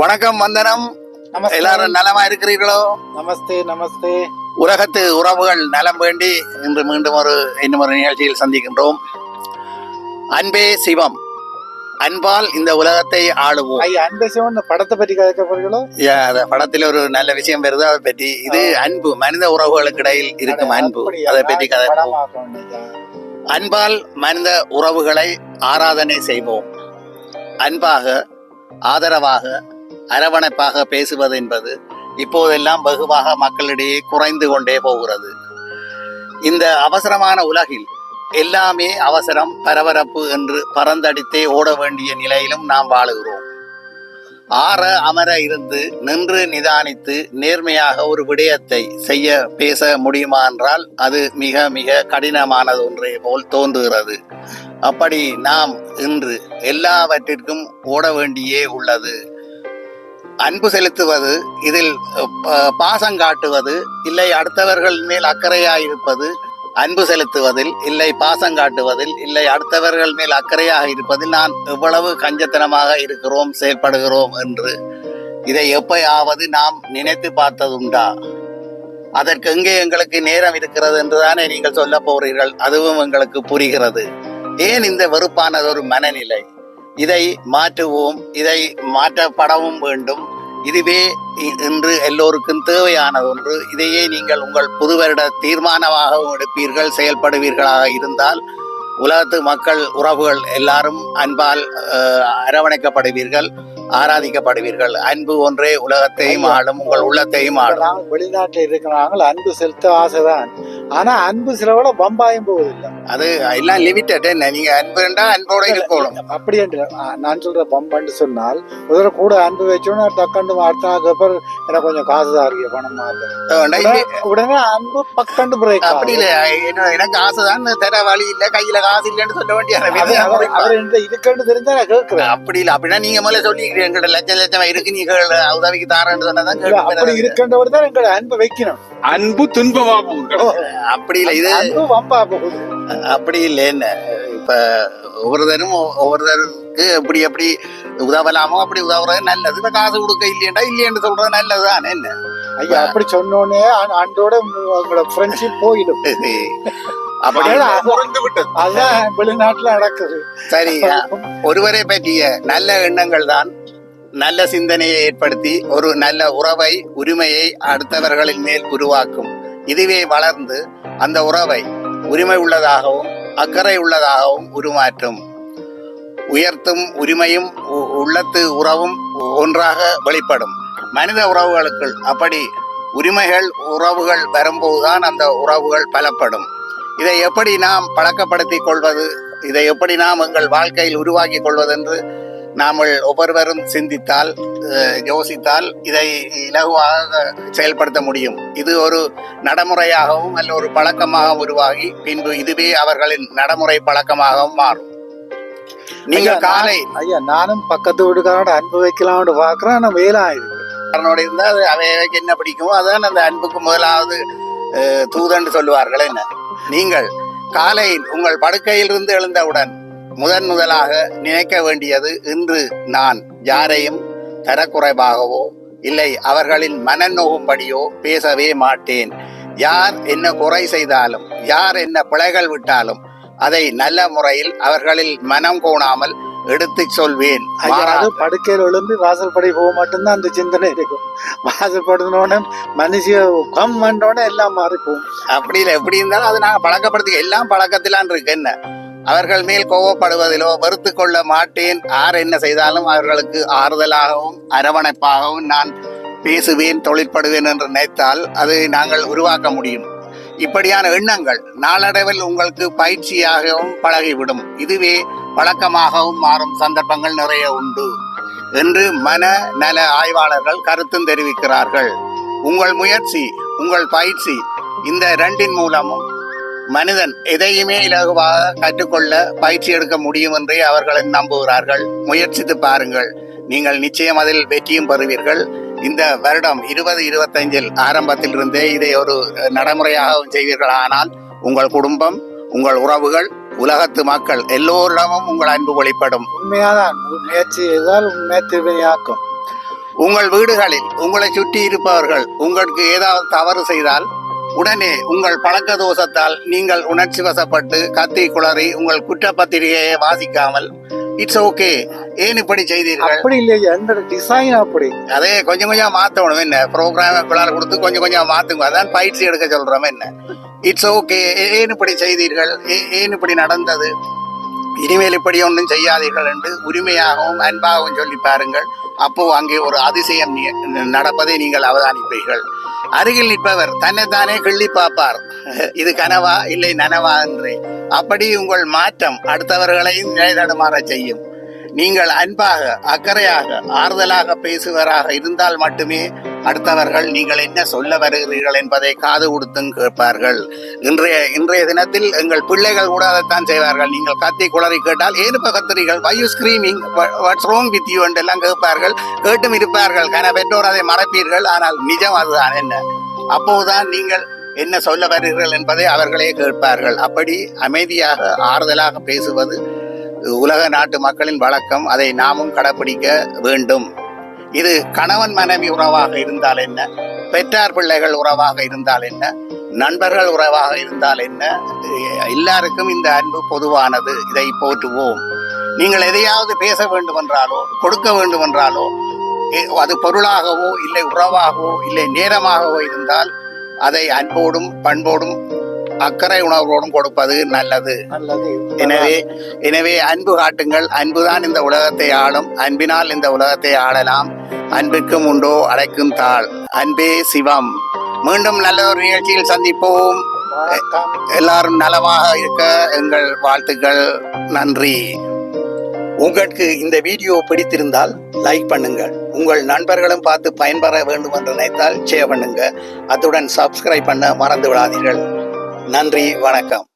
வணக்கம் வந்தனம். எல்லாரும் நலமா இருக்கிறீர்களோ? நமஸ்தே நமஸ்தே. உலகத்து உறவுகள் நலம் வேண்டி இன்று மீண்டும் ஒரு இன்னும் ஒரு நிகழ்ச்சியில் சந்திக்கின்றோம். அன்பே சிவம் அன்பால் இந்த உலகத்தை ஆளுவோம். ஐயா அன்பே சிவன் படத்தை பற்றி கதைக்க போறீங்களோ? அந்த படத்தில் ஒரு நல்ல விஷயம் வருது அதை பற்றி. இது அன்பு மனித உறவுகளுக்கு இடையில் இருக்கும் அன்பு? அதை பற்றி கதை. அன்பால் மனித உறவுகளை ஆராதனை செய்வோம். அன்பாக ஆதரவாக அரவணைப்பாக பேசுவது என்பது இப்போதெல்லாம் வெகுவாக மக்களிடையே குறைந்து கொண்டே போகிறது. இந்த அவசரமான உலகில் எல்லாமே அவசரம் பரபரப்பு என்று பறந்தடித்தே ஓட வேண்டிய நிலையிலும் நாம் வாழுகிறோம். ஆற அமர இருந்து நின்று நிதானித்து நேர்மையாக ஒரு விடயத்தை செய்ய பேச முடியுமா என்றால் அது மிக மிக கடினமானது ஒன்றே போல் தோன்றுகிறது. அப்படி நாம் இன்று எல்லாவற்றிற்கும் ஓட வேண்டியே உள்ளது. அன்பு செலுத்துவது இதில் பாசம் காட்டுவது இல்லை அடுத்தவர்கள் மேல் அக்கறையாக இருப்பது அன்பு செலுத்துவதில் இல்லை பாசம் காட்டுவதில் இல்லை அடுத்தவர்கள் மேல் அக்கறையாக இருப்பதில் நான் எவ்வளவு கஞ்சத்தனமாக இருக்கிறோம் செயல்படுகிறோம் என்று. இதை எப்பயாவது நாம் நினைத்து பார்த்ததுண்டா? அதற்கு எங்கே எங்களுக்கு நேரம் இருக்கிறது என்றுதானே நீங்கள் சொல்ல போகிறீர்கள் அதுவும் எங்களுக்கு புரிகிறது. ஏன் இந்த வெறுப்பானது ஒரு மனநிலை? இதை மாற்றுவோம் இதை மாற்றப்படவும் வேண்டும். இதுவே இன்று எல்லோருக்கும் தேவையானது ஒன்று. இதையே நீங்கள் உங்கள் புது வருட தீர்மானமாக எடுப்பீர்கள் செயல்படுவீர்களாக இருந்தால் உலகத்து மக்கள் உறவுகள் எல்லாரும் அன்பால் அரவணைக்கப்படுவீர்கள் ஆராதிக்கப்படுவீர்கள். அன்பு ஒன்றே உலகத்தையும் ஆளும் உங்கள் உள்ளத்தையும் ஆளும். வெளிநாட்டுல இருக்கிறாங்க அன்பு செலுத்த ஆசைதான். ஆனா அன்பு சிலவோட பம்பாயும் போவதில்லை. அது எல்லாம் லிமிட்டட் என்ன நீங்க அன்புண்டா அன்போட இருக்கணும் அப்படி என்று நான் சொல்ற பம்பன்னு சொன்னால் முதல்ல கூட அன்பு வச்சோன்னா டக்கண்டு அடுத்த நாளுக்கு அப்புறம் எனக்கு கொஞ்சம் காசு தான் இருக்கு பணமா இல்லை. உடனே அன்பு பக்கண்டு பிரேக் அப்படி இல்ல. எனக்கு ஆசைதான் தர வழி இல்ல கையில காசு இல்லைன்னு சொல்ல வேண்டிய இருக்குன்னு தெரிஞ்சா நான் கேட்கிறேன். அப்படி இல்ல. அப்படின்னா நீங்க முதல்ல சொல்லிக்கிறீங்க எங்கிட்ட லட்சம் லட்சம் இருக்கு நீங்க உதவிக்கு தாரேன்னு சொன்னதான் இல்ல, அப்படி இருக்கின்றவர் தான் எங்களை அன்பை வைக்கணும். அன்பு துன்பமா போகுது அப்படி இல்ல இது அன்பு வம்பா போகுது அப்படி இல்ல என்ன? இப்ப ஒவ்வொருத்தரும் ஒ- ஒவ்வொருத்தருக்கு எப்படி எப்படி உதவலாமோ அப்படி உதவுறது நல்லது. இப்ப காசு கொடுக்க இல்லையண்டா இல்லையன்னு சொல்றது நல்லதுதான் என்ன? ஐயா அப்படி சொன்னோடனே அன்றோட உங்களோட ஃப்ரெண்ட்ஷிப் போயிடும். அதுதான் வெளிநாட்டுல நடக்குது. சரி ஒருவரை பற்றிய நல்ல எண்ணங்கள் தான். நல்ல சிந்தனையை ஏற்படுத்தி ஒரு நல்ல உறவை உரிமையை அடுத்தவர்களின் மேல் உருவாக்கும். இதுவே வளர்ந்து அந்த உறவை உரிமை உள்ளதாகவும் அக்கறை உள்ளதாகவும் உருமாற்றும். உயர்த்தும் உரிமையும் உ- உள்ளத்து உறவும் ஒன்றாக வெளிப்படும். மனித உறவுகளுக்குள் அப்படி உரிமைகள் உறவுகள் வரும்போதுதான் அந்த உறவுகள் பலப்படும். இதை எப்படி நாம் பழக்கப்படுத்திக் கொள்வது? இதை எப்படி நாம் எங்கள் வாழ்க்கையில் உருவாக்கிக் கொள்வது என்று நாமல் ஒவ்வொருவரும் சிந்தித்தால் யோசித்தால் இதை இலகுவாக செயல்படுத்த முடியும். இது ஒரு நடைமுறையாகவும் அல்ல ஒரு பழக்கமாக உருவாகி பின்பு இதுவே அவர்களின் நடைமுறை பழக்கமாகவும் மாறும். நீங்கள் ஐயா, காலை ஐயா நானும் பக்கத்து வீட்டுக்காரோட அன்பு வைக்கலாம்னு பாக்குறேன் ஆனா வேலை ஆயிருக்கு காரனோட இருந்தால் அது அவைக்கு என்ன பிடிக்குமோ அதான் அந்த அன்புக்கு முதலாவது தூதன்னு சொல்லுவார்கள் என்ன? நீங்கள் காலையில் உங்கள் படுக்கையிலிருந்து எழுந்தவுடன் முதன் முதலாக நினைக்க வேண்டியது இன்று நான் யாரையும் தரக்குறைவாகவோ இல்லை அவர்களின் மனநோகும்படியோ பேசவே மாட்டேன். யார் என்ன குறை செய்தாலும் யார் என்ன பிழைகள் விட்டாலும் அதை நல்ல முறையில் அவர்களில் மனம் கோணாமல் எடுத்துச் சொல்வேன். படுக்கையில் எழும்பி வாசல் படி போக மட்டும்தான் அந்த சிந்தனை இருக்கும். வாசல் படுனோடனே மனுஷிய கம் பண்ணோடனே எல்லாம் மாறி போகும் அப்படி இல்லை எப்படி இருந்தாலும் அது நாங்கள் பழக்கப்படுத்தி எல்லாம் பழக்கத்திலான் இருக்கு என்ன? அவர்கள் மேல் கோவப்படுவதிலோ வெறுத்து கொள்ள மாட்டேன். யார் என்ன செய்தாலும் அவர்களுக்கு ஆறுதலாகவும் அரவணைப்பாகவும் நான் பேசுவேன் தொழிற்படுவேன் என்று நினைத்தால் அது நாங்கள் உருவாக்க முடியும். இப்படியான எண்ணங்கள் நாளடைவில் உங்களுக்கு பயிற்சியாகவும் பழகிவிடும். இதுவே பழக்கமாகவும் மாறும். சந்தர்ப்பங்கள் நிறைய உண்டு என்று மன நல ஆய்வாளர்கள் கருத்தும் தெரிவிக்கிறார்கள். உங்கள் முயற்சி உங்கள் பயிற்சி இந்த ரெண்டின் மூலமும் மனிதன் எதையுமே இலகுவாக கற்றுக்கொள்ள பயிற்சி எடுக்க முடியும் என்றே அவர்கள் நம்புகிறார்கள். முயற்சித்து பாருங்கள். நீங்கள் நிச்சயம் அதில் வெற்றியும் பெறுவீர்கள். இந்த வருடம் இருபது இருபத்தைந்தில் ஆரம்பத்தில் இருந்தே இதை ஒரு நடைமுறையாகவும் செய்வீர்கள். ஆனால் உங்கள் குடும்பம் உங்கள் உறவுகள் உலகத்து மக்கள் எல்லோரிடமும் உங்கள் அன்பு வெளிப்படும். உண்மையாதான் முயற்சி செய்தால் உண்மை உங்கள் வீடுகளில் உங்களை சுற்றி இருப்பவர்கள் உங்களுக்கு ஏதாவது தவறு செய்தால் உடனே உங்கள் பழக்க தோஷத்தால் நீங்கள் உணர்ச்சி வசப்பட்டு கத்தி குளறி உங்கள் குற்றப்பத்திரிகையை வாசிக்காமல் இட்ஸ் ஓகே ஏன் இப்படி செய்தீர்கள்? அப்படி இல்லையா எந்த டிசைன் அப்படி. அதே கொஞ்சம் கொஞ்சம் மாத்தணும் என்ன? ப்ரோக்ராம் பிள்ளார் கொடுத்து கொஞ்சம் கொஞ்சம் மாத்துங்க. அதான் பயிற்சி எடுக்க சொல்றோம் என்ன? இட்ஸ் ஓகே ஏன் இப்படி செய்தீர்கள்? ஏன் இப்படி நடந்தது? இனிமேல் இப்படி ஒன்றும் செய்யாதீர்கள் என்று உரிமையாகவும் அன்பாகவும் சொல்லி பாருங்கள். அப்போ அங்கே ஒரு அதிசயம் நடப்பதை நீங்கள் அவதானிப்பீர்கள். அருகில் நிற்பவர் தன்னைத்தானே கிள்ளி பார்ப்பார். இது கனவா இல்லை நனவா என்று அப்படி உங்கள் மாற்றம் அடுத்தவர்களையும் நிலைதடுமாறச் செய்யும். நீங்கள் அன்பாக அக்கறையாக ஆறுதலாக பேசுவராக இருந்தால் மட்டுமே அடுத்தவர்கள் நீங்கள் என்ன சொல்ல வருகிறீர்கள் என்பதை காது கொடுத்தும் கேட்பார்கள். இன்றைய இன்றைய தினத்தில் எங்கள் பிள்ளைகள் கூட அதைத்தான் செய்வார்கள். நீங்கள் கத்தி குளறி கேட்டால் ஏன் இப்ப கத்துறீர்கள் why you screaming what's wrong with you என்றெல்லாம் கேட்பார்கள். கேட்டும் இருப்பார்கள். கன பெற்றோர் அதை மறப்பீர்கள். ஆனால் நிஜம் அதுதான் என்ன? அப்போதுதான் நீங்கள் என்ன சொல்ல வருகிறீர்கள் என்பதை அவர்களே கேட்பார்கள். அப்படி அமைதியாக ஆறுதலாக பேசுவது உலக நாட்டு மக்களின் வழக்கம். அதை நாமும் கடைப்பிடிக்க வேண்டும். இது கணவன் மனைவி உறவாக இருந்தால் என்ன? பெற்றார் பிள்ளைகள் உறவாக இருந்தால் என்ன? நண்பர்கள் உறவாக இருந்தால் என்ன? எல்லாருக்கும் இந்த அன்பு பொதுவானது. இதை போற்றுவோம். நீங்கள் எதையாவது பேச வேண்டுமென்றாலோ கொடுக்க வேண்டுமென்றாலோ அது பொருளாகவோ இல்லை உறவாகவோ இல்லை நேரமாகவோ இருந்தால் அதை அன்போடும் பண்போடும் அக்கறை உணர்வோடும் கொடுப்பது நல்லது. நல்லது. எனவே எனவே அன்பு காட்டுங்கள். அன்புதான் இந்த உலகத்தை ஆளும். அன்பினால் இந்த உலகத்தை ஆளலாம். அன்பிற்கும் உண்டோ அடைக்கும் தாள். அன்பே சிவம். மீண்டும் நல்ல ஒரு நிகழ்ச்சியில் சந்திப்போம். எல்லாரும் நலமாக இருக்க எங்கள் வாழ்த்துக்கள். நன்றி. உங்களுக்கு இந்த வீடியோ பிடித்திருந்தால் லைக் பண்ணுங்கள். உங்கள் நண்பர்களும் பார்த்து பயன்பெற வேண்டும் என்று நினைத்தால் ஷேர் பண்ணுங்க. அத்துடன் சப்ஸ்கிரைப் பண்ண மறந்து விடாதீர்கள். நன்றி வணக்கம்.